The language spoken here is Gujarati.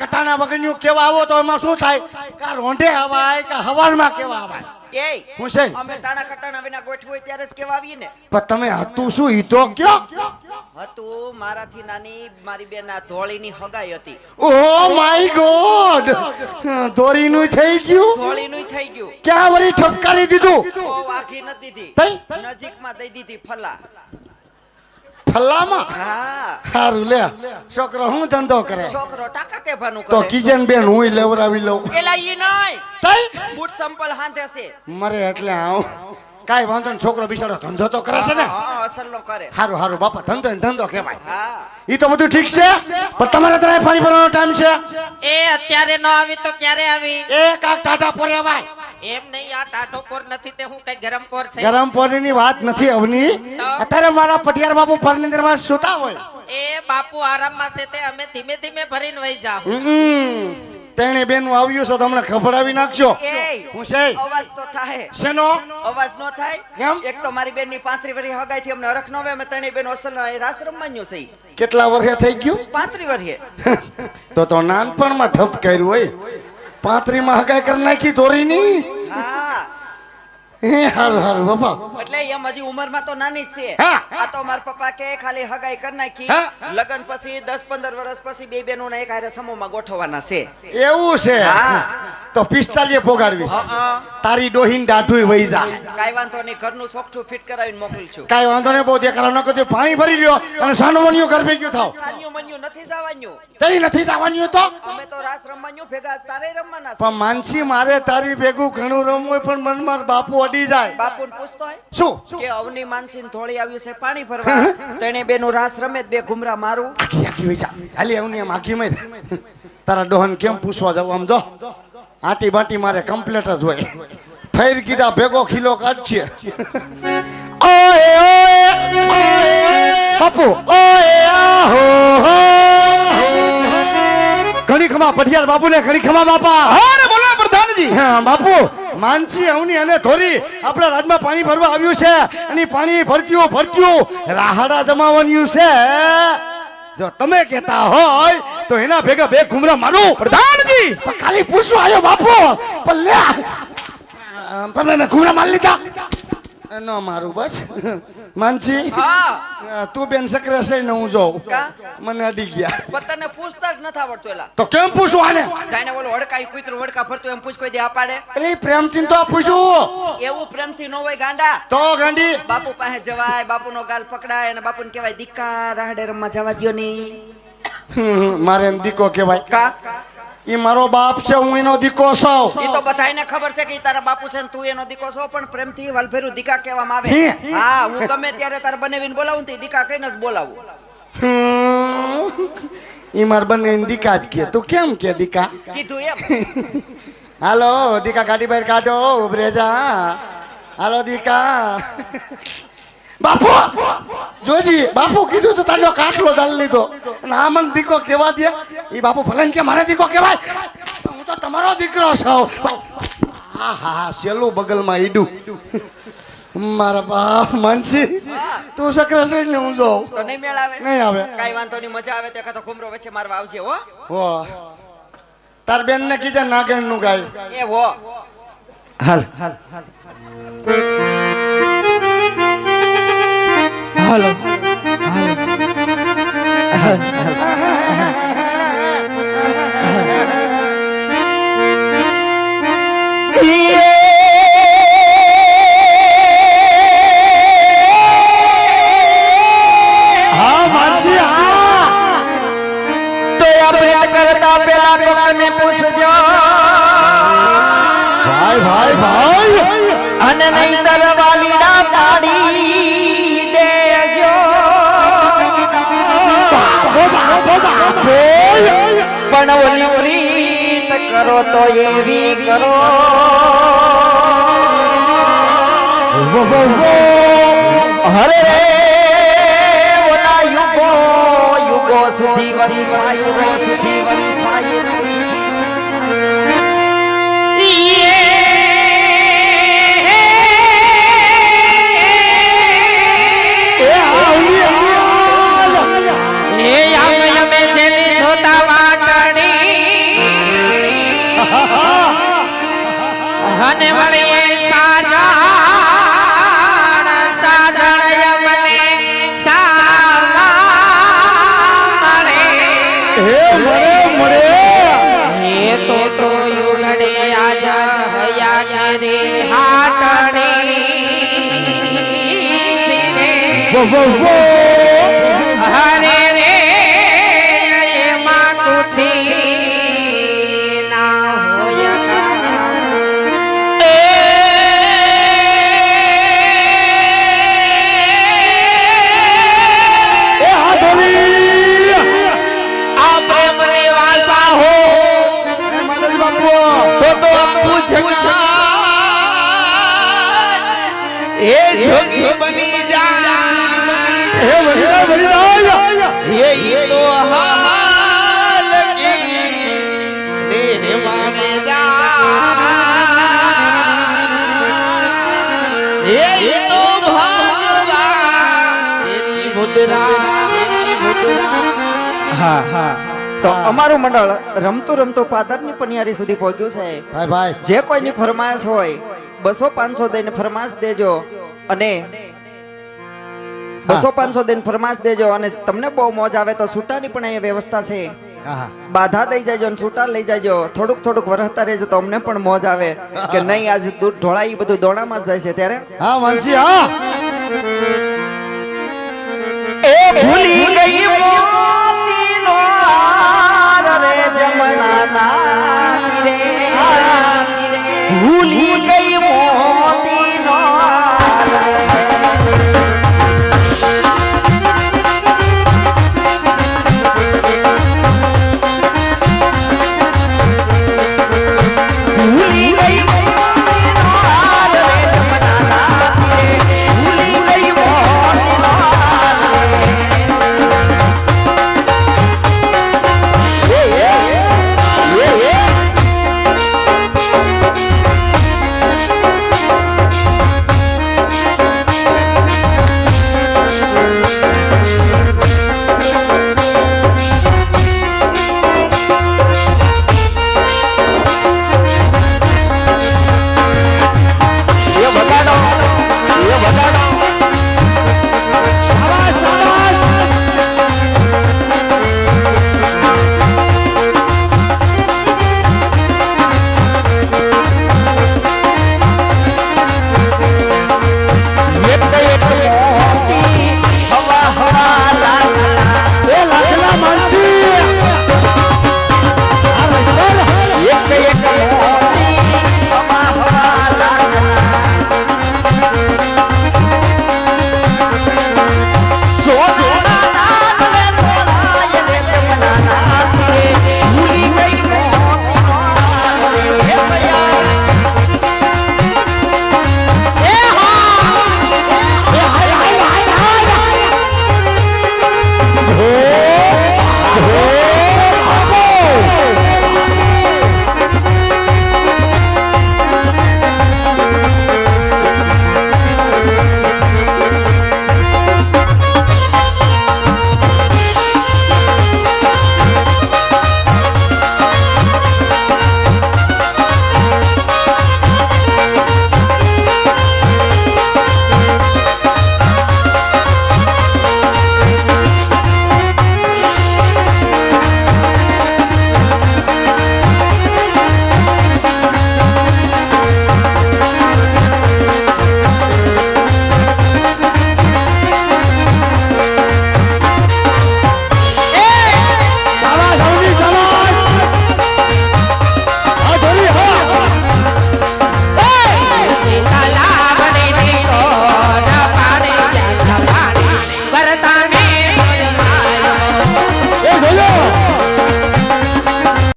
કટાણા વગરનું કેવા આવો તો એમાં શું થાય? કે રોંઢે હવાય કે હવારમાં કેવા હવાય? એ હું છે? અમે ટાણા કટાણા વિના ગોઠવું ત્યારે જ કેવા આવીએ ને? પણ તમે હતું શું? ઈ તો કયો? હતું મારાથી નાની મારી બેન આ ધોળીની હગાઈ હતી. Oh my God! ધોળીનું થઈ ગયું? ધોળીનું થઈ ગયું. ક્યાં વળી ઠપકારી દીધું? ઓ વાઘી નથી દીધી. નજીકમાં દઈ દીધી ફલા. ફલ્લામાં હા. સારું લે. છોકરો હું ધંધો કરે? છોકરો ટાકા ટેભાનું તો કિજન બેન હું લેવડાવી લઉં. એલા ઈ નહીં તઈ? બૂટ સંપલ હાંધે છે. મરે એટલે આવ. કાઈ વાંધો ને છોકરો બિચારો ધંધો તો કરે છે ને. હા અસલનો કરે. હારું હારું બાપા ધંધો ને ધંધો કહેવાય. હા. ઈ તો બધું ઠીક છે પણ તમારે ત્યાં ફરી ફરવાનો ટાઈમ છે. એ અત્યારે ન આવી તો ક્યારે આવી? એ કાક ટાટા પર આવાય એમ નહીં આ ટાટો પોર નથી તે હું કઈ ગરમ પોર છે? ગરમ પાણીની વાત નથી અવની. અત્યારે મારા પટિયાર બાપુ ફર્નિચરમાં સુતા હોય. એ બાપુ આરામમાં છે તે અમે ધીમે ધીમે ભરીને વહી જાવ. તેણે બેન આવ્યું છે તમને ખભડાવી નાખજો હું છે? અવાજ તો થાય શેનો? અવાજ નો થાય? કેમ? એક તો મારી બેનની પાંત્રી વર્ષ હગાઈ થી અમને હરખ નવે મેં અમે ત્રણેય બેન અસલ રાસ રમવાનું છે. કેટલા વર્ષે થઈ ગયું? પાંત્રી વર્ષે. તો તો નાનપણમાં ઠપ કર્યું હોય. પાંત્રીમાં હગાઈ કરી નાખી દોરીની હા હે હારું હારું બાપા. એટલે એમ હજી ઉંમરમાં તો નાની જ છે. આ તો મારા પપ્પા કે ખાલી હગાઈ કરી નાખી. લગન પછી દસ પંદર વર્ષ પછી બે બેનો એક હારે સમૂહમાં ગોઠવવાના છે. એવું છે? હા. તો પિસ્તાલીએ પોગાડવીશ. તારી ડોહીન દાઢું વહી જા. કાંઈ વાંધો નહીં ઘરનું સોખઠું ફિટ કરાવીને મોકલું છું. કાંઈ વાંધો નહીં બહુ દેખાડો ન કરજો. પાણી ભરી લ્યો અને સાનવણીઓ ઘર ભેગ્યું થાવ. સાન્યું નથી જવાનું. તઈ નથી જવાનું તો? અમે તો રાસ રમવાનું ભેગા તારે રમવાના પણ માનસી મારે તારી ભેગું ઘણું રમવું પણ મન માર બાપુ અડી જાય. બાપુને પૂછતો હોય? શું? કે અવની માનસીન થોડી આવ્યું છે પાણી ભરવા. તેણે બેનું રાસ રમે બે ઘુમરા મારું. આખી આખી વઈ જા. હાલી અવની એમ આખી મેં તારા ડોહન કેમ પૂછવા જાવ આમ જો. આટી બાટી મારે કમ્પ્લેટ જ હોય. ફેર કીધા ભેગો ખીલો કાઢશે ઓય ઓય ઓય બાપુ. ઓય આહો ઘણી ખમા પઢિયાર બાપુ ને ઘણી ખમા બાપા. અરે બોલો પ્રધાનજી. હા બાપુ. માનસી અવની અને ધોરી. આપણા રાજમાં પાણી ભરવા આવ્યું છે અને પાણી ભરતીઓ ભરતીઓ રાહડા જમાવાનું છે. જો તમે કહેતા હોય તો એના ભેગા બે ઘુમરા મારું. પ્રધાનજી! ખાલી પૂછવા આવ્યો બાપુ. પણ લે. ઘુમરા મારી લીધા. ન મારું બસ. માનસી તું બેન સકરે છે ને હું જોઉં? મને અડી ગયા. પતંગને પૂછતા જ નથી આવડતું એલા. તો કેમ પૂછું આને? જાણે ઓલો હડકાઈ કુતરો હડકા ફરતો એમ પૂછ કોઈ દે આ પાડે અરે પ્રેમથી તો પૂછું. એવું પ્રેમથી ન હોય ગાંડા. તો ગાંડી. બાપુ પાસે જવાય બાપુનો ગાલ પકડાય અને બાપુને કહેવાય દીકા રાહડે રમવા જવા દ્યો નહીં. મારે દીકો કહેવાય. કા? ઈ મારો બાપ છે હું એનો દીકો છું. ઈ તો બધાયને ખબર છે કે ઈ તારા બાપુ છે ને તું એનો દીકો છો પણ પ્રેમથી વાલભેરું દીકા કહેવામાં આવે. હા? હું ગમે ત્યારે તાર બનાવીને બોલાવું ને દીકા કહીને જ બોલાવું. ઈ માર બને દીકા જ કે તું કેમ કે દીકા? કીધું એમ. હાલો દીકા ગાડી બહાર કાઢો બ્રેજા હાલો દીકા. બાપુ! જોજી બાપુ કીધું તો તારો કાટલો દાલ લીધો. અને આ મને દીકો કેવા દે? એ બાપુ ભલે કે મારે દીકો કહેવાય હું તો તમારો દીકરો છું. હા હા સેલું બગલમાં ઈડું. મારા બાપ માનસી તું સકરા છે ને હું જોઉં. તો નહીં મેળ આવે નહીં આવે. કાઈ વાંધો નહીં મજા આવે તો એકાદો ઘુમરો વચ્ચે મારવા આવજે હો. હો. તાર બેન ને કીધે નાગણનું ગાય. એ હો. હાલ હાલ હાલો. હા માનસી હા. તો આપણે કરતા પેલા કોકને પૂછજો. ભાઈ ભાઈ ભાઈ. અને નહીં દરવાલીડા પાડી પણ ઓલી પ્રીત કરો તો એવી કરો. હરે રે ઓલા યુગો યુગો સુધી વંશાય યુગો સુધી એ હને વળીએ સાજણ સાજણ હે મરે મરે. હે તો તો યુગડે આજા હયા ઘરે હાટણે. વો વો વો હા હા. તો અમારું મંડળ રમતું રમતું પાદરની પનિયારી સુધી પહોંચ્યું છે. ભાઈ ભાઈ. જે કોઈની ફરમાશ હોય બસો પાંચસો દઈને ફરમાશ દેજો અને બસો પાંચસો દઈને ફરમાશ દેજો અને તમને બહુ મોજ આવે તો છૂટાની પણ અહીંયા વ્યવસ્થા છે. બાધા દઈ જાય અને છૂટા લઈ જાયજો થોડુંક થોડુંક વરસતા રહેજો તો અમને પણ મોજ આવે કે નહીં આજે દૂધ ઢોળાઈ બધું દોડામાં જ જાય છે ત્યારે. હા માનસી હા. હાર રે. ભૂલી ગઈ